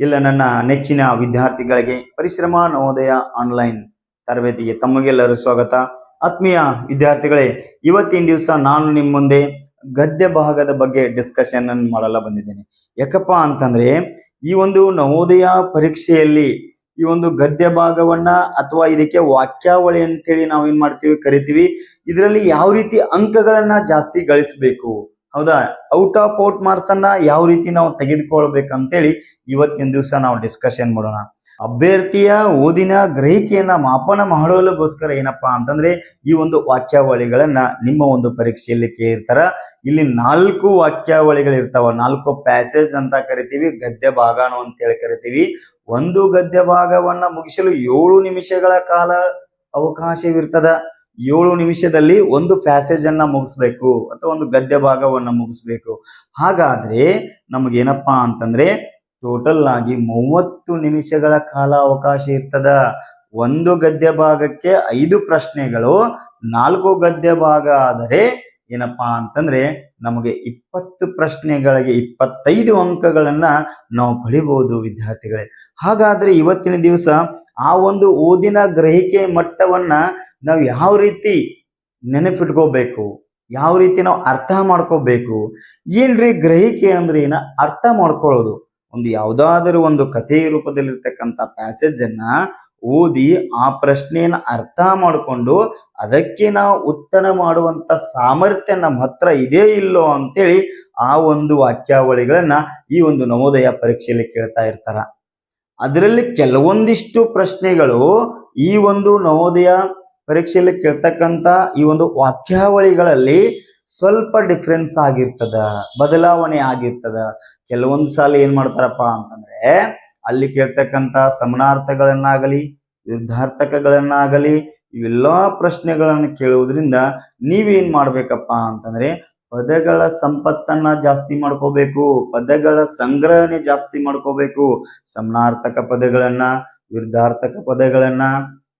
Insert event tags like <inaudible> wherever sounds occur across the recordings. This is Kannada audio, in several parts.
ಇಲ್ಲ ನನ್ನ ನೆಚ್ಚಿನ ವಿದ್ಯಾರ್ಥಿಗಳಿಗೆ ಪರಿಶ್ರಮ ನವೋದಯ ಆನ್ಲೈನ್ ತರಬೇತಿಗೆ ತಮಗೆಲ್ಲರೂ ಸ್ವಾಗತ. ಆತ್ಮೀಯ ವಿದ್ಯಾರ್ಥಿಗಳೇ, ಇವತ್ತಿನ ದಿವಸ ನಾನು ನಿಮ್ಮ ಮುಂದೆ ಗದ್ಯ ಭಾಗದ ಬಗ್ಗೆ ಡಿಸ್ಕಷನ್ ಅನ್ನು ಮಾಡಲು ಬಂದಿದ್ದೇನೆ. ಯಾಕಪ್ಪ ಅಂತಂದ್ರೆ, ಈ ಒಂದು ನವೋದಯ ಪರೀಕ್ಷೆಯಲ್ಲಿ ಈ ಒಂದು ಗದ್ಯ ಭಾಗವನ್ನ ಅಥವಾ ಇದಕ್ಕೆ ವಾಕ್ಯಾವಳಿ ಅಂತೇಳಿ ನಾವು ಏನ್ ಮಾಡ್ತೀವಿ, ಕರಿತೀವಿ, ಇದರಲ್ಲಿ ಯಾವ ರೀತಿ ಅಂಕಗಳನ್ನ ಜಾಸ್ತಿ ಗಳಿಸಬೇಕು? ಹೌದಾ? ಔಟ್ ಆಫ್ ಔಟ್ ಮಾರ್ಕ್ಸ್ ಅನ್ನ ಯಾವ ರೀತಿ ನಾವು ತೆಗೆದುಕೊಳ್ಬೇಕಂತೇಳಿ ಇವತ್ತಿನ ದಿವಸ ನಾವು ಡಿಸ್ಕಷನ್ ಮಾಡೋಣ. ಅಭ್ಯರ್ಥಿಯ ಓದಿನ ಗ್ರಹಿಕೆಯನ್ನ ಮಾಪನ ಮಾಡಲುಗೋಸ್ಕರ ಏನಪ್ಪಾ ಅಂತಂದ್ರೆ ಈ ಒಂದು ವಾಕ್ಯಾವಳಿಗಳನ್ನ ನಿಮ್ಮ ಒಂದು ಪರೀಕ್ಷೆಯಲ್ಲಿ ಕೇಳಿರ್ತಾರ ಇಲ್ಲಿ ನಾಲ್ಕು ವಾಕ್ಯಾವಳಿಗಳು ಇರ್ತಾವ ನಾಲ್ಕು ಪ್ಯಾಸೇಜ್ ಅಂತ ಕರಿತೀವಿ. ಗದ್ಯ ಭಾಗ ಅಂತ ಹೇಳಿ ಕರಿತೀವಿ. ಒಂದು ಗದ್ಯ ಭಾಗವನ್ನ ಮುಗಿಸಲು ಏಳು ನಿಮಿಷಗಳ ಕಾಲ ಅವಕಾಶವಿರ್ತದ. ಏಳು ನಿಮಿಷದಲ್ಲಿ ಒಂದು ಪ್ಯಾಸೇಜ್ ಅನ್ನ ಮುಗಿಸ್ಬೇಕು ಅಥವಾ ಒಂದು ಗದ್ಯ ಭಾಗವನ್ನ ಮುಗಿಸ್ಬೇಕು. ಹಾಗಾದ್ರೆ ನಮಗೇನಪ್ಪಾ ಅಂತಂದ್ರೆ ಟೋಟಲ್ ಆಗಿ ಮೂವತ್ತು ನಿಮಿಷಗಳ ಕಾಲ ಅವಕಾಶ ಇರ್ತದ. ಒಂದು ಗದ್ಯ ಭಾಗಕ್ಕೆ ಐದು ಪ್ರಶ್ನೆಗಳು, ನಾಲ್ಕು ಗದ್ಯ ಭಾಗ ಆದರೆ ಏನಪ್ಪಾ ಅಂತಂದ್ರೆ ನಮಗೆ ಇಪ್ಪತ್ತು ಪ್ರಶ್ನೆಗಳಿಗೆ ಇಪ್ಪತ್ತೈದು ಅಂಕಗಳನ್ನ ನಾವು ಪಡಿಬಹುದು ವಿದ್ಯಾರ್ಥಿಗಳೇ. ಹಾಗಾದ್ರೆ ಇವತ್ತಿನ ದಿವಸ ಆ ಒಂದು ಓದಿನ ಗ್ರಹಿಕೆ ಮಟ್ಟವನ್ನ ನಾವು ಯಾವ ರೀತಿ ನೆನಪಿಟ್ಕೋಬೇಕು, ಯಾವ ರೀತಿ ನಾವು ಅರ್ಥ ಮಾಡ್ಕೋಬೇಕು, ಏನ್ರಿ ಗ್ರಹಿಕೆ ಅಂದ್ರೆ ಏನ? ಅರ್ಥ ಮಾಡ್ಕೊಳ್ಳೋದು. ಒಂದು ಯಾವುದಾದರೂ ಒಂದು ಕಥೆಯ ರೂಪದಲ್ಲಿರ್ತಕ್ಕಂಥ ಪ್ಯಾಸೇಜ್ ಅನ್ನ ಓದಿ ಆ ಪ್ರಶ್ನೆಯನ್ನ ಅರ್ಥ ಮಾಡಿಕೊಂಡು ಅದಕ್ಕೆ ನಾವು ಉತ್ತರ ಮಾಡುವಂತ ಸಾಮರ್ಥ್ಯ ನಮ್ಮ ಹತ್ರ ಇದೇ ಇಲ್ಲೋ ಅಂತೇಳಿ ಆ ಒಂದು ವಾಕ್ಯಾವಳಿಗಳನ್ನ ಈ ಒಂದು ನವೋದಯ ಪರೀಕ್ಷೆಯಲ್ಲಿ ಕೇಳ್ತಾ ಇರ್ತಾರ. ಅದರಲ್ಲಿ ಕೆಲವೊಂದಿಷ್ಟು ಪ್ರಶ್ನೆಗಳು ಈ ಒಂದು ನವೋದಯ ಪರೀಕ್ಷೆಯಲ್ಲಿ ಕೇಳ್ತಕ್ಕಂಥ ಈ ಒಂದು ವಾಕ್ಯಾವಳಿಗಳಲ್ಲಿ ಸ್ವಲ್ಪ ಡಿಫ್ರೆನ್ಸ್ ಆಗಿರ್ತದ, ಬದಲಾವಣೆ ಆಗಿರ್ತದ. ಕೆಲವೊಂದು ಸಾಲ ಏನ್ ಮಾಡ್ತಾರಪ್ಪ ಅಂತಂದ್ರೆ, ಅಲ್ಲಿ ಕೇಳ್ತಕ್ಕಂತ ಸಮನಾರ್ಥಗಳನ್ನಾಗಲಿ ಯುದ್ಧಾರ್ಥಕಗಳನ್ನಾಗಲಿ ಇವೆಲ್ಲಾ ಪ್ರಶ್ನೆಗಳನ್ನು ಕೇಳುವುದರಿಂದ ನೀವೇನ್ ಮಾಡ್ಬೇಕಪ್ಪ ಅಂತಂದ್ರೆ ಪದಗಳ ಸಂಪತ್ತನ್ನ ಜಾಸ್ತಿ ಮಾಡ್ಕೋಬೇಕು, ಪದಗಳ ಸಂಗ್ರಹಣೆ ಜಾಸ್ತಿ ಮಾಡ್ಕೋಬೇಕು. ಸಮನಾರ್ಥಕ ಪದಗಳನ್ನ, ವಿರುದ್ಧಾರ್ಥಕ ಪದಗಳನ್ನ,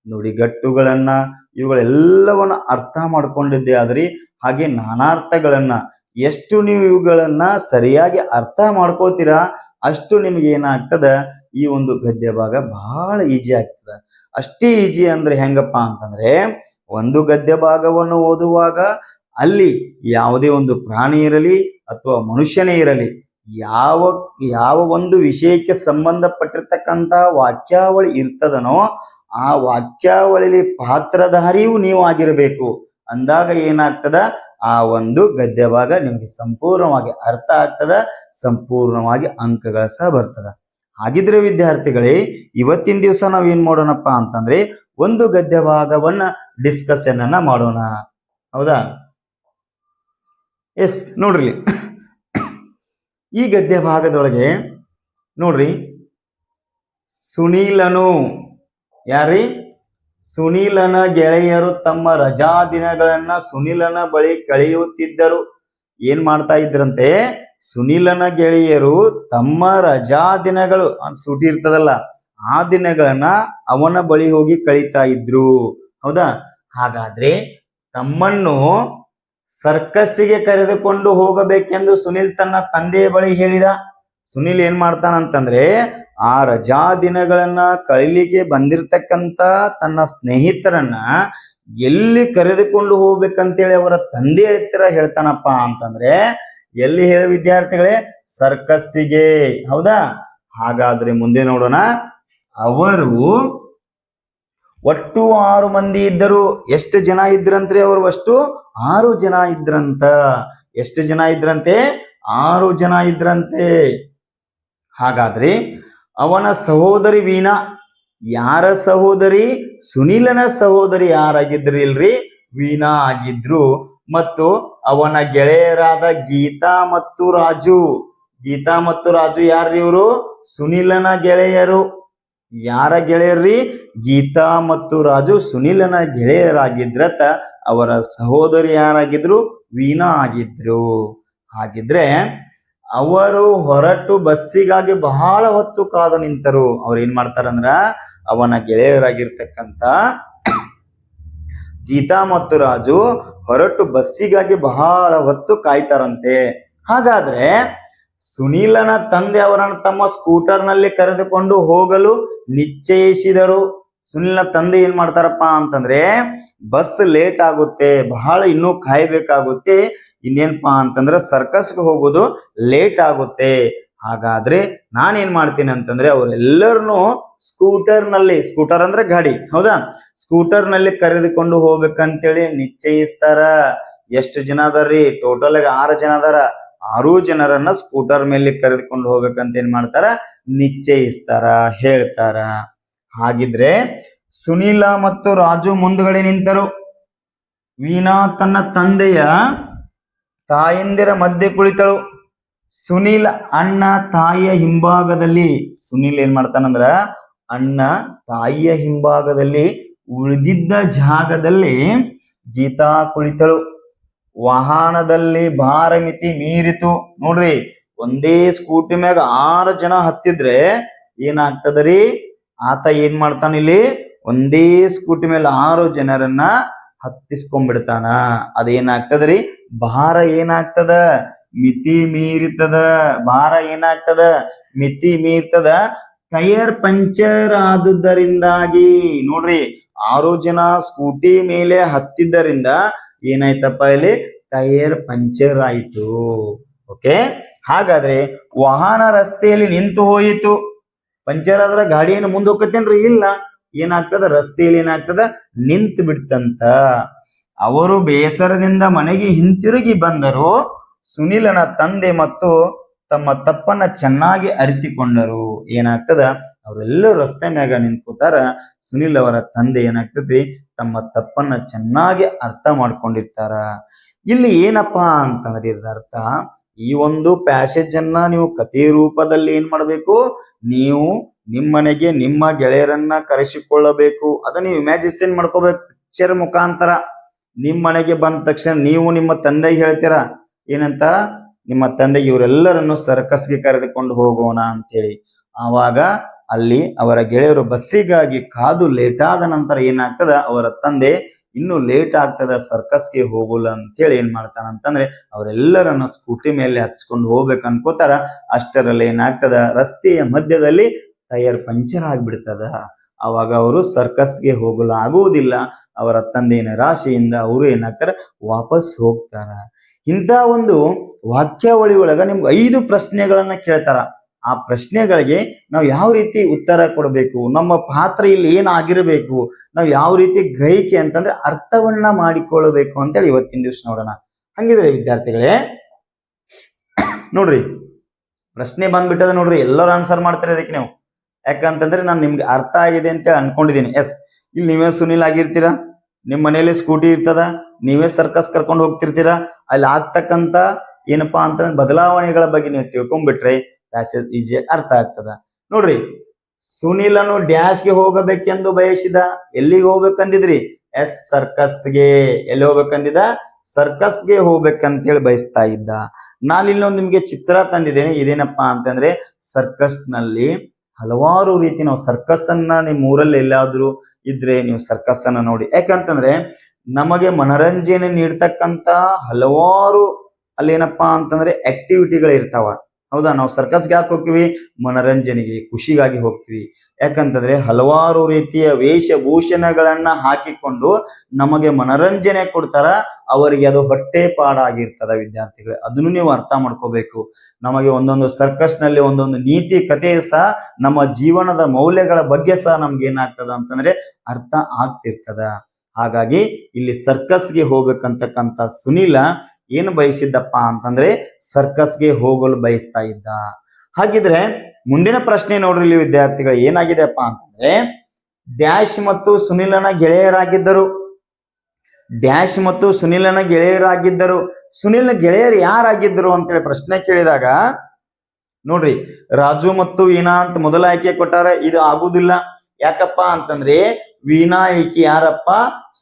ನುಡಿಗಟ್ಟುಗಳನ್ನ ಇವುಗಳೆಲ್ಲವನ್ನ ಅರ್ಥ ಮಾಡ್ಕೊಂಡಿದ್ದೆ. ಆದ್ರಿ ಹಾಗೆ ನಾನಾರ್ಥಗಳನ್ನ, ಎಷ್ಟು ನೀವು ಇವುಗಳನ್ನ ಸರಿಯಾಗಿ ಅರ್ಥ ಮಾಡ್ಕೋತೀರಾ, ಅಷ್ಟು ನಿಮ್ಗೆ ಏನಾಗ್ತದ? ಈ ಒಂದು ಗದ್ಯ ಭಾಗ ಬಹಳ ಈಜಿ ಆಗ್ತದ. ಅಷ್ಟೇ ಈಜಿ ಅಂದ್ರೆ ಹೆಂಗಪ್ಪ ಅಂತಂದ್ರೆ, ಒಂದು ಗದ್ಯ ಭಾಗವನ್ನು ಓದುವಾಗ ಅಲ್ಲಿ ಯಾವುದೇ ಒಂದು ಪ್ರಾಣಿ ಇರಲಿ ಅಥವಾ ಮನುಷ್ಯನೇ ಇರಲಿ, ಯಾವ ಯಾವ ಒಂದು ವಿಷಯಕ್ಕೆ ಸಂಬಂಧಪಟ್ಟಿರ್ತಕ್ಕಂಥ ವಾಕ್ಯಾವಳಿ ಇರ್ತದನೋ ಆ ವಾಕ್ಯಾವಳಿಲಿ ಪಾತ್ರಧಾರಿಯೂ ನೀವು ಆಗಿರಬೇಕು. ಅಂದಾಗ ಏನಾಗ್ತದ? ಆ ಒಂದು ಗದ್ಯ ಭಾಗ ನಿಮಗೆ ಸಂಪೂರ್ಣವಾಗಿ ಅರ್ಥ ಆಗ್ತದ, ಸಂಪೂರ್ಣವಾಗಿ ಅಂಕಗಳ ಸಹ ಬರ್ತದ. ಹಾಗಿದ್ರೆ ವಿದ್ಯಾರ್ಥಿಗಳೇ, ಇವತ್ತಿನ ದಿವಸ ನಾವ್ ಏನ್ ಮಾಡೋಣಪ್ಪ ಅಂತಂದ್ರೆ ಒಂದು ಗದ್ಯ ಭಾಗವನ್ನ ಡಿಸ್ಕಷನ್ ಅನ್ನ ಮಾಡೋಣ. ಹೌದಾ? ಎಸ್, ನೋಡ್ರಿ ಈ ಗದ್ಯ ಭಾಗದೊಳಗೆ ನೋಡ್ರಿ. ಸುನೀಲನು ಯಾರಿ ಸುನೀಲನ ಗೆಳೆಯರು ತಮ್ಮ ರಜಾ ದಿನಗಳನ್ನ ಸುನೀಲನ ಬಳಿ ಕಳೆಯುತ್ತಿದ್ದರು. ಏನ್ ಮಾಡ್ತಾ ಇದ್ರಂತೆ? ಸುನೀಲನ ಗೆಳೆಯರು ತಮ್ಮ ರಜಾ ದಿನಗಳು ಸೂಟಿ ಇರ್ತದಲ್ಲ, ಆ ದಿನಗಳನ್ನ ಅವನ ಬಳಿ ಹೋಗಿ ಕಳೀತಾ ಇದ್ರು. ಹೌದಾ? ಹಾಗಾದ್ರೆ ತಮ್ಮನ್ನು ಸರ್ಕಸ್ಸಿಗೆ ಕರೆದುಕೊಂಡು ಹೋಗಬೇಕೆಂದು ಸುನಿಲ್ ತನ್ನ ತಂದೆಯ ಬಳಿ ಹೇಳಿದ, ಸುನಿಲ್ ಏನ್ ಮಾಡ್ತಾನಂತಂದ್ರೆ, ಆ ರಜಾ ದಿನಗಳನ್ನ ಕಳಿಲಿಕ್ಕೆ ಬಂದಿರತಕ್ಕಂತ ತನ್ನ ಸ್ನೇಹಿತರನ್ನ ಎಲ್ಲಿ ಕರೆದುಕೊಂಡು ಹೋಗ್ಬೇಕಂತೇಳಿ ಅವರ ತಂದೆ ಹತ್ತಿರ ಹೇಳ್ತಾನಪ್ಪ ಅಂತಂದ್ರೆ, ಎಲ್ಲಿ ಹೇಳಿ ವಿದ್ಯಾರ್ಥಿಗಳೇ, ಸರ್ಕಸ್ಸಿಗೆ. ಹೌದಾ? ಹಾಗಾದ್ರೆ ಮುಂದೆ ನೋಡೋಣ. ಅವರು ಒಟ್ಟು ಆರು ಮಂದಿ ಇದ್ದರು. ಎಷ್ಟು ಜನ ಇದ್ರಂತ್ರಿ ಅವರು ಅಷ್ಟು? ಆರು ಜನ ಇದ್ರಂತ. ಎಷ್ಟು ಜನ ಇದ್ರಂತೆ? ಆರು ಜನ ಇದ್ರಂತೆ. ಹಾಗಾದ್ರೆ ಅವನ ಸಹೋದರಿ ವೀಣಾ, ಯಾರ ಸಹೋದರಿ? ಸುನೀಲನ ಸಹೋದರಿ ಯಾರಾಗಿದ್ರಿ ಇಲ್ರಿ? ವೀಣಾ ಆಗಿದ್ರು. ಮತ್ತು ಅವನ ಗೆಳೆಯರಾದ ಗೀತಾ ಮತ್ತು ರಾಜು. ಗೀತಾ ಮತ್ತು ರಾಜು ಯಾರ್ರಿ ಇವರು? ಸುನೀಲನ ಗೆಳೆಯರು. ಯಾರ ಗೆಳೆಯರ್ರಿ? ಗೀತಾ ಮತ್ತು ರಾಜು ಸುನಿಲನ ಗೆಳೆಯರಾಗಿದ್ರತ ಅವರ ಸಹೋದರಿ ಯಾರಾಗಿದ್ರು? ವೀಣಾ ಆಗಿದ್ರು. ಹಾಗಿದ್ರೆ ಅವರು ಹೊರಟು ಬಸ್ಸಿಗಾಗಿ ಬಹಳ ಹೊತ್ತು ಕಾದು ನಿಂತರು. ಅವ್ರು ಏನ್ ಮಾಡ್ತಾರಂದ್ರ ಅವನ ಗೆಳೆಯರಾಗಿರ್ತಕ್ಕಂತ <clears throat> ಗೀತಾ ಮತ್ತು ರಾಜು ಹೊರಟು ಬಸ್ಸಿಗಾಗಿ ಬಹಳ ಹೊತ್ತು ಕಾಯ್ತಾರಂತೆ. ಹಾಗಾದ್ರೆ ಸುನೀಲನ ತಂದೆ ಅವರನ್ನು ತಮ್ಮ ಸ್ಕೂಟರ್ನಲ್ಲಿ ಕರೆದುಕೊಂಡು ಹೋಗಲು ನಿಶ್ಚಯಿಸಿದರು. ಸುನಿಲ್ನ ತಂದೆ ಏನ್ ಮಾಡ್ತಾರಪ್ಪ ಅಂತಂದ್ರೆ, ಬಸ್ ಲೇಟ್ ಆಗುತ್ತೆ, ಬಹಳ ಇನ್ನೂ ಕಾಯ್ಬೇಕಾಗುತ್ತೆ, ಇನ್ನೇನ್ಪಾ ಅಂತಂದ್ರೆ ಸರ್ಕಸ್ಗೆ ಹೋಗೋದು ಲೇಟ್ ಆಗುತ್ತೆ. ಹಾಗಾದ್ರೆ ನಾನೇನ್ ಮಾಡ್ತೀನಿ ಅಂತಂದ್ರೆ, ಅವರೆಲ್ಲರನ್ನು ಸ್ಕೂಟರ್ನಲ್ಲಿ ಸ್ಕೂಟರ್ ಅಂದ್ರೆ ಗಾಡಿ, ಹೌದಾ? ಸ್ಕೂಟರ್ನಲ್ಲಿ ಕರೆದುಕೊಂಡು ಹೋಗ್ಬೇಕಂತೇಳಿ ನಿಶ್ಚಯಿಸ್ತಾರ. ಎಷ್ಟು ಜನ ಅದಾರ್ರಿ? ಟೋಟಲ್ ಆಗಿ ಆರು ಜನ ಅದಾರ. ಆರು ಜನರನ್ನ ಸ್ಕೂಟರ್ ಮೇಲೆ ಕರೆದುಕೊಂಡು ಹೋಗ್ಬೇಕಂತ ಏನ್ ಮಾಡ್ತಾರ? ನಿಶ್ಚಯಿಸ್ತಾರ, ಹೇಳ್ತಾರ. ಹಾಗಿದ್ರೆ ಸುನೀಲ ಮತ್ತು ರಾಜು ಮುಂದುಗಡೆ ನಿಂತರು. ವೀಣಾ ತನ್ನ ತಂದೆಯ ತಾಯಂದಿರ ಮಧ್ಯೆ ಕುಳಿತಳು. ಸುನೀಲ್ ಅಣ್ಣ ತಾಯಿಯ ಹಿಂಭಾಗದಲ್ಲಿ, ಸುನೀಲ್ ಏನ್ ಮಾಡ್ತಾನಂದ್ರ, ಅಣ್ಣ ತಾಯಿಯ ಹಿಂಭಾಗದಲ್ಲಿ ಉಳಿದಿದ್ದ ಜಾಗದಲ್ಲಿ ಗೀತಾ ಕುಳಿತಳು. ವಾಹನದಲ್ಲಿ ಭಾರ ಮಿತಿ ಮೀರಿತು. ನೋಡ್ರಿ, ಒಂದೇ ಸ್ಕೂಟಿ ಮ್ಯಾಗ ಆರು ಜನ ಹತ್ತಿದ್ರೆ ಏನಾಗ್ತದ್ರಿ ಆತ ಏನ್ ಮಾಡ್ತಾನ ಇಲ್ಲಿ? ಒಂದೇ ಸ್ಕೂಟಿ ಮೇಲೆ ಆರು ಜನರನ್ನ ಹತ್ತಿಸ್ಕೊಂಡ್ಬಿಡ್ತಾನ. ಅದೇನಾಗ್ತದ್ರಿ ಭಾರ ಏನಾಗ್ತದ? ಮಿತಿ ಮೀರಿತದ. ಭಾರ ಏನಾಗ್ತದ? ಮಿತಿ ಮೀರ್ತದ. ಟೈರ್ ಪಂಚರ್ ಆದುದರಿಂದಾಗಿ ನೋಡ್ರಿ, ಆರು ಜನ ಸ್ಕೂಟಿ ಮೇಲೆ ಹತ್ತಿದ್ದರಿಂದ ಏನಾಯ್ತಪ್ಪ ಇಲ್ಲಿ? ಟೈರ್ ಪಂಚರ್ ಆಯಿತು. ಓಕೆ? ಹಾಗಾದ್ರೆ ವಾಹನ ರಸ್ತೆಯಲ್ಲಿ ನಿಂತು ಹೋಯಿತು. ಪಂಚರ್ ಆದ್ರ ಗಾಡಿ ಏನು ಮುಂದೆ ಹೋಗತ್ತೇನ್ರಿ ಇಲ್ಲ. ಏನಾಗ್ತದ? ರಸ್ತೆಯಲ್ಲಿ ಏನಾಗ್ತದ? ನಿಂತು ಬಿಡ್ತಂತ. ಅವರು ಬೇಸರದಿಂದ ಮನೆಗೆ ಹಿಂತಿರುಗಿ ಬಂದರು. ಸುನಿಲನ ತಂದೆ ಮತ್ತು ತಮ್ಮ ತಪ್ಪನ್ನ ಚೆನ್ನಾಗಿ ಅರಿತಿಕೊಂಡರು. ಏನಾಗ್ತದ? ಅವರೆಲ್ಲರೂ ರಸ್ತೆ ಮ್ಯಾಗ ನಿಂತ್ಕೋತಾರ. ಸುನಿಲ್ ಅವರ ತಂದೆ ಏನಾಗ್ತತಿ? ತಮ್ಮ ತಪ್ಪನ್ನ ಚೆನ್ನಾಗಿ ಅರ್ಥ ಮಾಡ್ಕೊಂಡಿರ್ತಾರ. ಇಲ್ಲಿ ಏನಪ್ಪಾ ಅಂತಂದ್ರೆ ಇದರ್ಥ ಈ ಒಂದು ಪ್ಯಾಸೇಜ್ ಅನ್ನ ನೀವು ಕಥೆ ರೂಪದಲ್ಲಿ ಏನ್ ಮಾಡಬೇಕು? ನೀವು ನಿಮ್ಮನೆಗೆ ನಿಮ್ಮ ಗೆಳೆಯರನ್ನ ಕರೆಸಿಕೊಳ್ಳಬೇಕು. ಅದನ್ನ ನೀವು ಇಮ್ಯಾಜಿನೇಷನ್ ಮಾಡ್ಕೋಬೇಕು ಪಿಕ್ಚರ್ ಮುಖಾಂತರ. ನಿಮ್ ಮನೆಗೆ ಬಂದ ತಕ್ಷಣ ನೀವು ನಿಮ್ಮ ತಂದೆಗೆ ಹೇಳ್ತೀರಾ? ಏನಂತ? ನಿಮ್ಮ ತಂದೆಗೆ ಇವರೆಲ್ಲರನ್ನು ಸರ್ಕಸ್ಗೆ ಕರೆದುಕೊಂಡು ಹೋಗೋಣ ಅಂತೇಳಿ. ಆವಾಗ ಅಲ್ಲಿ ಅವರ ಗೆಳೆಯರು ಬಸ್ಸಿಗಾಗಿ ಕಾದು ಲೇಟ್ ಆದ ನಂತರ ಏನಾಗ್ತದ? ಅವರ ತಂದೆ ಇನ್ನು ಲೇಟ್ ಆಗ್ತದ ಸರ್ಕಸ್ಗೆ ಹೋಗಲ್ಲ ಅಂತೇಳಿ ಏನ್ ಮಾಡ್ತಾನ ಅಂತಂದ್ರೆ ಅವರೆಲ್ಲರನ್ನ ಸ್ಕೂಟಿ ಮೇಲೆ ಹಚ್ಕೊಂಡು ಹೋಗ್ಬೇಕು ಅನ್ಕೋತಾರ. ಅಷ್ಟರಲ್ಲಿ ಏನಾಗ್ತದ? ರಸ್ತೆಯ ಮಧ್ಯದಲ್ಲಿ ಟೈರ್ ಪಂಚರ್ ಆಗ್ಬಿಡ್ತದ. ಅವಾಗ ಅವರು ಸರ್ಕಸ್ಗೆ ಹೋಗಲು ಆಗುವುದಿಲ್ಲ. ಅವರ ತಂದೆಯ ನಿರಾಶೆಯಿಂದ ಅವರು ಏನಾಗ್ತಾರ? ವಾಪಸ್ ಹೋಗ್ತಾರ. ಇಂಥ ಒಂದು ವಾಕ್ಯಾವಳಿ ಒಳಗ ನಿಮ್ಗೆ ಐದು ಪ್ರಶ್ನೆಗಳನ್ನ ಕೇಳ್ತಾರ. ಆ ಪ್ರಶ್ನೆಗಳಿಗೆ ನಾವು ಯಾವ ರೀತಿ ಉತ್ತರ ಕೊಡಬೇಕು? ನಮ್ಮ ಪಾತ್ರ ಇಲ್ಲಿ ಏನಾಗಿರಬೇಕು? ನಾವು ಯಾವ ರೀತಿ ಗ್ರಹಿಕೆ ಅಂತಂದ್ರೆ ಅರ್ಥವನ್ನ ಮಾಡಿಕೊಳ್ಳಬೇಕು ಅಂತೇಳಿ ಇವತ್ತಿನ ದಿವಸ ನೋಡೋಣ. ಹಂಗಿದ್ರೆ ವಿದ್ಯಾರ್ಥಿಗಳೇ, ನೋಡ್ರಿ, ಪ್ರಶ್ನೆ ಬಂದ್ಬಿಟ್ಟದ ನೋಡ್ರಿ, ಎಲ್ಲರೂ ಆನ್ಸರ್ ಮಾಡ್ತಾರೆ ಅದಕ್ಕೆ ನೀವು. ಯಾಕಂತಂದ್ರೆ ನಾನು ನಿಮ್ಗೆ ಅರ್ಥ ಆಗಿದೆ ಅಂತ ಅನ್ಕೊಂಡಿದ್ದೀನಿ ಎಸ್ ಇಲ್ಲಿ ನೀವೇ ಸುನಿಲ್ ಆಗಿರ್ತೀರಾ? ನಿಮ್ಮ ಮನೆಯಲ್ಲಿ ಸ್ಕೂಟಿ ಇರ್ತದ? ನೀವೇ ಸರ್ಕಸ್ ಕರ್ಕೊಂಡು ಹೋಗ್ತಿರ್ತೀರಾ? ಅಲ್ಲಿ ಆಗ್ತಕ್ಕಂತ ಏನಪ್ಪಾ ಅಂತಂದ್ರೆ ಬದಲಾವಣೆಗಳ ಬಗ್ಗೆ ನೀವು ತಿಳ್ಕೊಂಡ್ಬಿಟ್ರೆ ಪ್ಯಾಸೇಜ್ ಈಜಿ ಅರ್ಥ ಆಗ್ತದ. ನೋಡ್ರಿ, ಸುನಿಲನು ಡ್ಯಾಶ್ಗೆ ಹೋಗಬೇಕೆಂದು ಬಯಸಿದ, ಎಲ್ಲಿಗೆ ಹೋಗ್ಬೇಕಂದಿದ್ರಿ? ಎಸ್ ಸರ್ಕಸ್ಗೆ ಎಲ್ಲಿ ಹೋಗ್ಬೇಕಂದಿದ? ಸರ್ಕಸ್ಗೆ ಹೋಗ್ಬೇಕಂತೇಳಿ ಬಯಸ್ತಾ ಇದ್ದ. ನಾನು ಇಲ್ಲೊಂದು ನಿಮ್ಗೆ ಚಿತ್ರ ತಂದಿದ್ದೇನೆ, ಇದೇನಪ್ಪಾ ಅಂತಂದ್ರೆ ಸರ್ಕಸ್ನಲ್ಲಿ ಹಲವಾರು ರೀತಿ ನಾವು ಸರ್ಕಸ್ ಅನ್ನ ನಿಮ್ಮ ಊರಲ್ಲಿ ಎಲ್ಲಾದ್ರೂ ಇದ್ರೆ ನೀವು ಸರ್ಕಸ್ ಅನ್ನ ನೋಡಿ. ಯಾಕಂತಂದ್ರೆ, ನಮಗೆ ಮನರಂಜನೆ ನೀಡ್ತಕ್ಕಂತ ಹಲವಾರು ಅಲ್ಲಿ ಏನಪ್ಪಾ ಅಂತಂದ್ರೆ ಆಕ್ಟಿವಿಟಿಗಳು ಇರ್ತಾವ ಹೌದಾ? ನಾವು ಸರ್ಕಸ್ಗೆ ಯಾಕೆ ಹೋಗ್ತೀವಿ? ಮನರಂಜನೆಗೆ, ಖುಷಿಗಾಗಿ ಹೋಗ್ತೀವಿ. ಯಾಕಂತಂದ್ರೆ ಹಲವಾರು ರೀತಿಯ ವೇಷಭೂಷಣಗಳನ್ನ ಹಾಕಿಕೊಂಡು ನಮಗೆ ಮನರಂಜನೆ ಕೊಡ್ತಾರ. ಅವರಿಗೆ ಅದು ಹೊಟ್ಟೆ ಪಾಡಾಗಿರ್ತದ ವಿದ್ಯಾರ್ಥಿಗಳು. ಅದನ್ನು ನೀವು ಅರ್ಥ ಮಾಡ್ಕೋಬೇಕು. ನಮಗೆ ಒಂದೊಂದು ಸರ್ಕಸ್ನಲ್ಲಿ ಒಂದೊಂದು ನೀತಿ ಕಥೆ ಸಹ ನಮ್ಮ ಜೀವನದ ಮೌಲ್ಯಗಳ ಬಗ್ಗೆ ಸಹ ನಮ್ಗೆ ಏನಾಗ್ತದ ಅಂತಂದ್ರೆ ಅರ್ಥ ಆಗ್ತಿರ್ತದ. ಹಾಗಾಗಿ ಇಲ್ಲಿ ಸರ್ಕಸ್ಗೆ ಹೋಗ್ಬೇಕಂತಕ್ಕಂಥ ಸುನಿಲ ಏನು ಬಯಸಿದ್ದಪ್ಪ ಅಂತಂದ್ರೆ ಸರ್ಕಸ್ಗೆ ಹೋಗಲು ಬಯಸ್ತಾ ಇದ್ದ. ಹಾಗಿದ್ರೆ ಮುಂದಿನ ಪ್ರಶ್ನೆ ನೋಡ್ರಿ ಇಲ್ಲಿ ವಿದ್ಯಾರ್ಥಿಗಳು ಏನಾಗಿದೆಪ್ಪ ಅಂತಂದ್ರೆ, ಡ್ಯಾಶ್ ಮತ್ತು ಸುನಿಲನ ಗೆಳೆಯರಾಗಿದ್ದರು. ಡ್ಯಾಶ್ ಮತ್ತು ಸುನಿಲನ ಗೆಳೆಯರಾಗಿದ್ದರು. ಸುನಿಲ್ನ ಗೆಳೆಯರು ಯಾರಾಗಿದ್ದರು ಅಂತೇಳಿ ಪ್ರಶ್ನೆ ಕೇಳಿದಾಗ, ನೋಡ್ರಿ, ರಾಜು ಮತ್ತು ವೀಣಾ ಅಂತ ಮೊದಲ ಆಯ್ಕೆ ಕೊಟ್ಟಾರ, ಇದು ಆಗುದಿಲ್ಲ. ಯಾಕಪ್ಪ ಅಂತಂದ್ರೆ, ವೀಣಾ ಈಕೆ ಯಾರಪ್ಪ?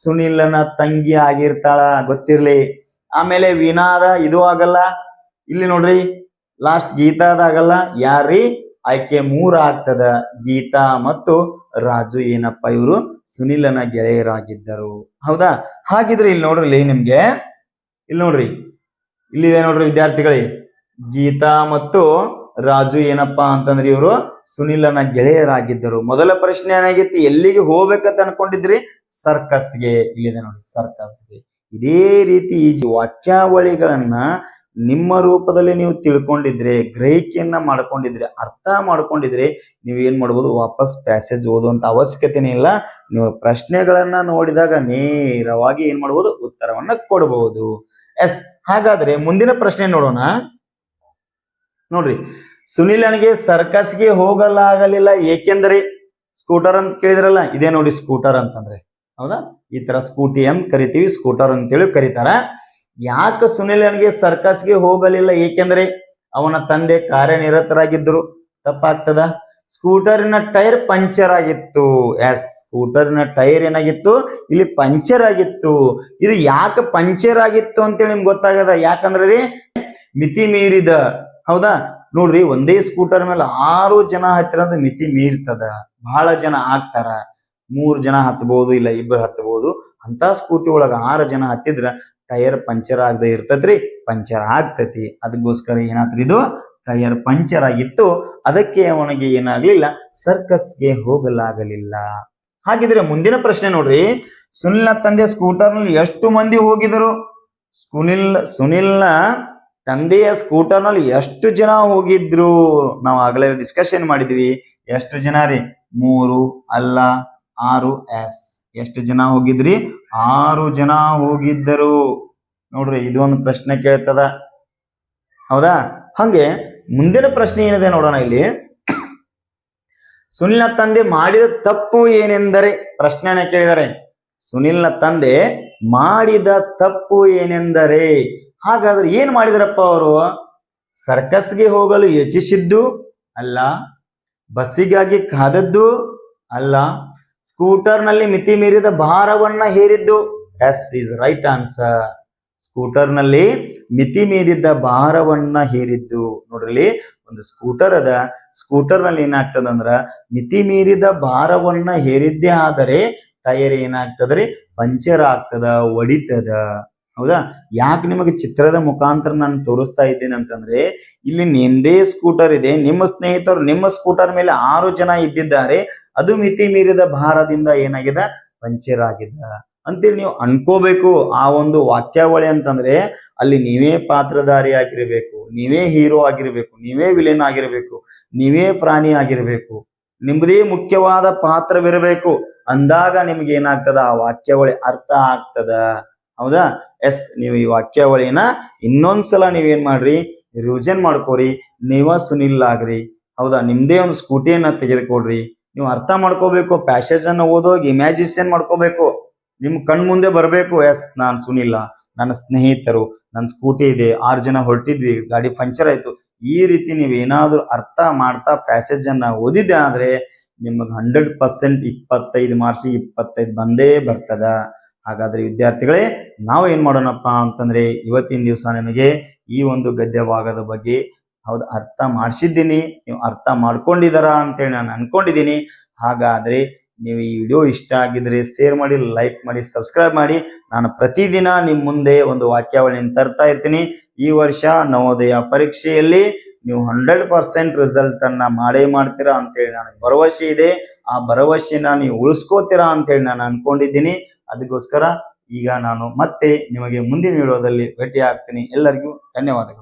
ಸುನಿಲನ ತಂಗಿ ಆಗಿರ್ತಾಳ, ಗೊತ್ತಿರ್ಲಿ. ಆಮೇಲೆ ವೀಣಾದ ಇದು ಆಗಲ್ಲ. ಇಲ್ಲಿ ನೋಡ್ರಿ ಲಾಸ್ಟ್ ಗೀತಾದ ಆಗಲ್ಲ ಯಾರಿ ಆಯ್ಕೆ ಮೂರ ಆಗ್ತದ. ಗೀತಾ ಮತ್ತು ರಾಜು ಏನಪ್ಪ ಇವರು? ಸುನಿಲನ ಗೆಳೆಯರಾಗಿದ್ದರು. ಹೌದಾ? ಹಾಗಿದ್ರೆ ಇಲ್ಲಿ ನೋಡ್ರಿ ನಿಮ್ಗೆ, ಇಲ್ಲಿ ನೋಡ್ರಿ ಇಲ್ಲಿದೆ ನೋಡ್ರಿ ವಿದ್ಯಾರ್ಥಿಗಳೇ. ಗೀತಾ ಮತ್ತು ರಾಜು ಏನಪ್ಪಾ ಅಂತಂದ್ರೆ ಇವರು? ಸುನಿಲನ ಗೆಳೆಯರಾಗಿದ್ದರು. ಮೊದಲ ಪ್ರಶ್ನೆ ಏನಾಗಿತ್ತು ಎಲ್ಲಿಗೆ ಹೋಗ್ಬೇಕಂತ ಅನ್ಕೊಂಡಿದ್ರಿ? ಸರ್ಕಸ್ಗೆ ಇಲ್ಲಿದೆ ನೋಡಿ ಸರ್ಕಸ್ಗೆ ಇದೇ ರೀತಿ ಈ ವಾಕ್ಯಾವಳಿಗಳನ್ನ ನಿಮ್ಮ ರೂಪದಲ್ಲಿ ನೀವು ತಿಳ್ಕೊಂಡಿದ್ರೆ, ಗ್ರಹಿಕೆಯನ್ನ ಮಾಡ್ಕೊಂಡಿದ್ರೆ, ಅರ್ಥ ಮಾಡ್ಕೊಂಡಿದ್ರೆ ನೀವು ಏನ್ ಮಾಡ್ಬೋದು? ವಾಪಸ್ ಪ್ಯಾಸೇಜ್ ಓದುವಂತ ಅವಶ್ಯಕತೆನೇ ಇಲ್ಲ. ನೀವು ಪ್ರಶ್ನೆಗಳನ್ನ ನೋಡಿದಾಗ ನೇರವಾಗಿ ಏನ್ ಮಾಡ್ಬೋದು? ಉತ್ತರವನ್ನ ಕೊಡಬಹುದು ಎಸ್, ಹಾಗಾದ್ರೆ ಮುಂದಿನ ಪ್ರಶ್ನೆ ನೋಡೋಣ. ನೋಡ್ರಿ, ಸುನಿಲನಿಗೆ ಸರ್ಕಸ್ಗೆ ಹೋಗಲಾಗಲಿಲ್ಲ, ಏಕೆಂದರೆ ಸ್ಕೂಟರ್ ಅಂತ ಕೇಳಿದ್ರಲ್ಲ, ಇದೇ ನೋಡಿ ಸ್ಕೂಟರ್ ಅಂತಂದ್ರೆ. ಹೌದಾ? ಈ ತರ ಸ್ಕೂಟಿ ಅಂತ ಕರಿತೀವಿ, ಸ್ಕೂಟರ್ ಅಂತೇಳಿ ಕರೀತಾರ. ಯಾಕೆ ಸುನಿಲನಿಗೆ ಸರ್ಕಸ್ಗೆ ಹೋಗಲಿಲ್ಲ? ಏಕೆಂದ್ರೆ ಅವನ ತಂದೆ ಕಾರ್ಯನಿರತರಾಗಿದ್ದರು. ತಪ್ಪಾಗ್ತದ? ಸ್ಕೂಟರ್ನ ಟೈರ್ ಪಂಚರ್ ಆಗಿತ್ತು. ಎಸ್, ಸ್ಕೂಟರ್ನ ಟೈರ್ ಏನಾಗಿತ್ತು? ಇಲ್ಲಿ ಪಂಚರ್ ಆಗಿತ್ತು. ಇದು ಯಾಕೆ ಪಂಚರ್ ಆಗಿತ್ತು ಅಂತೇಳಿ ನಿಮ್ಗೆ ಗೊತ್ತಾಗದ? ಯಾಕಂದ್ರೆ ರೀ, ಮಿತಿ ಮೀರಿದ, ಹೌದಾ? ನೋಡ್ರಿ, ಒಂದೇ ಸ್ಕೂಟರ್ ಮೇಲೆ ಆರು ಜನ ಹತ್ತಿರ ಮಿತಿ ಮೀರ್ತದ. ಬಹಳ ಜನ ಆಗ್ತಾರ. ಮೂರ್ ಜನ ಹತ್ಬಹುದು ಇಲ್ಲ ಇಬ್ಬರು ಹತ್ಬಹುದು ಅಂತ ಸ್ಕೂಟಿ ಒಳಗ ಆರು ಜನ ಹತ್ತಿದ್ರ ಟೈರ್ ಪಂಚರ್ ಆಗದೆ ಇರ್ತದ್ರಿ ಪಂಚರ್ ಆಗ್ತತಿ. ಅದಕ್ಕೋಸ್ಕರ ಏನಾದ್ರೂ ಇದು? ಟೈರ್ ಪಂಚರ್ ಆಗಿತ್ತು. ಅದಕ್ಕೆ ಅವನಿಗೆ ಏನಾಗ್ಲಿಲ್ಲ, ಸರ್ಕಸ್ಗೆ ಹೋಗಲಾಗಲಿಲ್ಲ. ಹಾಗಿದ್ರೆ ಮುಂದಿನ ಪ್ರಶ್ನೆ ನೋಡ್ರಿ. ಸುನಿಲ್ನ ತಂದೆ ಸ್ಕೂಟರ್ನಲ್ಲಿ ಎಷ್ಟು ಮಂದಿ ಹೋಗಿದರು ಸುನಿಲ್, ಸುನಿಲ್ನ ತಂದೆಯ ಸ್ಕೂಟರ್ನಲ್ಲಿ ಎಷ್ಟು ಜನ ಹೋಗಿದ್ರು? ನಾವು ಆಗಲೇ ಡಿಸ್ಕಷನ್ ಮಾಡಿದ್ವಿ. ಎಷ್ಟು ಜನ ರೀ? ಮೂರು, ಅಲ್ಲ. ಆರು ಎಸ್. ಎಷ್ಟು ಜನ ಹೋಗಿದ್ರಿ? ಆರು ಜನ ಹೋಗಿದ್ದರು. ನೋಡ್ರಿ ಇದು ಒಂದು ಪ್ರಶ್ನೆ ಕೇಳ್ತದ. ಹೌದಾ? ಹಂಗೆ, ಮುಂದಿನ ಪ್ರಶ್ನೆ ಏನಿದೆ ನೋಡೋಣ ಇಲ್ಲಿ. ಸುನಿಲ್ನ ತಂದೆ ಮಾಡಿದ ತಪ್ಪು ಏನೆಂದರೆ, ಪ್ರಶ್ನೆನ ಕೇಳಿದರೆ. ಸುನಿಲ್ನ ತಂದೆ ಮಾಡಿದ ತಪ್ಪು ಏನೆಂದರೆ, ಹಾಗಾದ್ರೆ ಏನ್ ಮಾಡಿದ್ರಪ್ಪ ಅವರು? ಸರ್ಕಸ್ಗೆ ಹೋಗಲು ಯೋಚಿಸಿದ್ದು ಅಲ್ಲ, ಬಸ್ಸಿಗಾಗಿ ಕಾದದ್ದು ಅಲ್ಲ ಸ್ಕೂಟರ್ನಲ್ಲಿ ಮಿತಿ ಮೀರಿದ ಭಾರವನ್ನ ಹೇರಿದ್ದು ಎಸ್ ಇಸ್ ರೈಟ್ ಆನ್ಸರ್. ಸ್ಕೂಟರ್ನಲ್ಲಿ ಮಿತಿ ಮೀರಿದ ಭಾರವನ್ನ ಹೇರಿದ್ದು. ನೋಡ್ರಿ, ಒಂದು ಸ್ಕೂಟರ್ ಅದ. ಸ್ಕೂಟರ್ನಲ್ಲಿ ಏನಾಗ್ತದ ಅಂದ್ರ ಮಿತಿ ಮೀರಿದ ಭಾರವನ್ನ ಹೇರಿದ್ದೇ ಆದರೆ ಟೈರ್ ಏನಾಗ್ತದ್ರಿ? ಪಂಚರ್ ಆಗ್ತದ, ಒಡಿತದ. ಹೌದಾ? ಯಾಕೆ ನಿಮಗೆ ಚಿತ್ರದ ಮುಖಾಂತರ ನಾನು ತೋರಿಸ್ತಾ ಇದ್ದೇನೆ ಅಂತಂದ್ರೆ, ಇಲ್ಲಿ ನಿಂದೇ ಸ್ಕೂಟರ್ ಇದೆ, ನಿಮ್ಮ ಸ್ನೇಹಿತರು ನಿಮ್ಮ ಸ್ಕೂಟರ್ ಮೇಲೆ ಆರು ಜನ ಇದ್ದಿದ್ದಾರೆ, ಅದು ಮಿತಿ ಮೀರಿದ ಭಾರದಿಂದ ಏನಾಗಿದೆ? ಪಂಚರ್ ಆಗಿದೆ ಅಂತೇಳಿ ನೀವು ಅನ್ಕೋಬೇಕು ಆ ಒಂದು ವಾಕ್ಯಾವಳಿ ಅಂತಂದ್ರೆ, ಅಲ್ಲಿ ನೀವೇ ಪಾತ್ರಧಾರಿ ಆಗಿರ್ಬೇಕು, ನೀವೇ ಹೀರೋ ಆಗಿರ್ಬೇಕು, ನೀವೇ ವಿಲೇನ್ ಆಗಿರ್ಬೇಕು, ನೀವೇ ಪ್ರಾಣಿ ಆಗಿರ್ಬೇಕು ನಿಮ್ಮದೇ ಮುಖ್ಯವಾದ ಪಾತ್ರವಿರಬೇಕು ಅಂದಾಗ ನಿಮ್ಗೆ ಏನಾಗ್ತದ? ಆ ವಾಕ್ಯಾವಳಿ ಅರ್ಥ ಆಗ್ತದ. ಹೌದಾ? ಎಸ್, ನೀವು ಈ ವಾಕ್ಯಾವಳಿನ ಇನ್ನೊಂದ್ಸಲ ನೀವೇನ್ ಮಾಡ್ರಿ? ರಿವಿಷನ್ ಮಾಡ್ಕೋರಿ. ನೀವ ಸುನಿಲ್ ಆಗ್ರಿ. ಹೌದಾ? ನಿಮ್ದೇ ಒಂದು ಸ್ಕೂಟಿಯನ್ನ ತೆಗೆದುಕೊಡ್ರಿ. ನೀವು ಅರ್ಥ ಮಾಡ್ಕೋಬೇಕು ಪ್ಯಾಸೇಜ್ ಅನ್ನ ಓದೋಗಿ ಇಮ್ಯಾಜಿನೇಷನ್ ಮಾಡ್ಕೋಬೇಕು. ನಿಮ್ ಕಣ್ ಮುಂದೆ ಬರಬೇಕು. ಎಸ್, ನಾನ್ ಸುನಿಲ್ಲ ನನ್ನ ಸ್ನೇಹಿತರು ನನ್ನ ಸ್ಕೂಟಿ ಇದೆ, ಆರು ಜನ ಹೊರಟಿದ್ವಿ, ಗಾಡಿ ಪಂಚರ್ ಆಯ್ತು. ಈ ರೀತಿ ನೀವು ಏನಾದ್ರೂ ಅರ್ಥ ಮಾಡ್ತಾ ಪ್ಯಾಸೇಜ್ ಅನ್ನ ಓದಿದ್ದೆ ಆದ್ರೆ ನಿಮಗೆ ಹಂಡ್ರೆಡ್ ಪರ್ಸೆಂಟ್ ಇಪ್ಪತ್ತೈದು ಮಾರ್ಕ್ಸ್ ಇಪ್ಪತ್ತೈದು ಬಂದೇ ಬರ್ತದ. ಹಾಗಾದ್ರೆ ವಿದ್ಯಾರ್ಥಿಗಳೇ, ನಾವು ಏನ್ ಮಾಡೋಣಪ್ಪ ಅಂತಂದ್ರೆ ಇವತ್ತಿನ ದಿವಸ ನಿಮಗೆ ಈ ಒಂದು ಗದ್ಯ ಭಾಗದ ಬಗ್ಗೆ ಹೌದು ಅರ್ಥ ಮಾಡಿಸಿದ್ದೀನಿ. ನೀವು ಅರ್ಥ ಮಾಡ್ಕೊಂಡಿದಾರ ಅಂತೇಳಿ ನಾನು ಅನ್ಕೊಂಡಿದ್ದೀನಿ ಹಾಗಾದ್ರೆ ನೀವು ಈ ವಿಡಿಯೋ ಇಷ್ಟ ಆಗಿದ್ರೆ ಶೇರ್ ಮಾಡಿ, ಲೈಕ್ ಮಾಡಿ, ಸಬ್ಸ್ಕ್ರೈಬ್ ಮಾಡಿ. ನಾನು ಪ್ರತಿದಿನ ನಿಮ್ಮ ಮುಂದೆ ಒಂದು ವಾಕ್ಯಾವಳಿಯನ್ನು ತರ್ತಾ ಇರ್ತೀನಿ. ಈ ವರ್ಷ ನವೋದಯ ಪರೀಕ್ಷೆಯಲ್ಲಿ ನೀವು ಹಂಡ್ರೆಡ್ ಪರ್ಸೆಂಟ್ ರಿಸಲ್ಟ್ ಅನ್ನ ಮಾಡೇ ಮಾಡ್ತೀರಾ ಅಂತೇಳಿ ನನಗೆ ಭರವಸೆ ಇದೆ. ಆ ಭರವಸೆನ ನೀವು ಉಳಿಸ್ಕೋತೀರಾ ಅಂತೇಳಿ ನಾನು ಅನ್ಕೊಂಡಿದ್ದೀನಿ. ಅದಕ್ಕೋಸ್ಕರ ಈಗ ನಾನು ಮತ್ತೆ ನಿಮಗೆ ಮುಂದಿನ ವಿಡಿಯೋದಲ್ಲಿ ಭೇಟಿ ಆಗ್ತೀನಿ ಎಲ್ಲರಿಗೂ ಧನ್ಯವಾದಗಳು.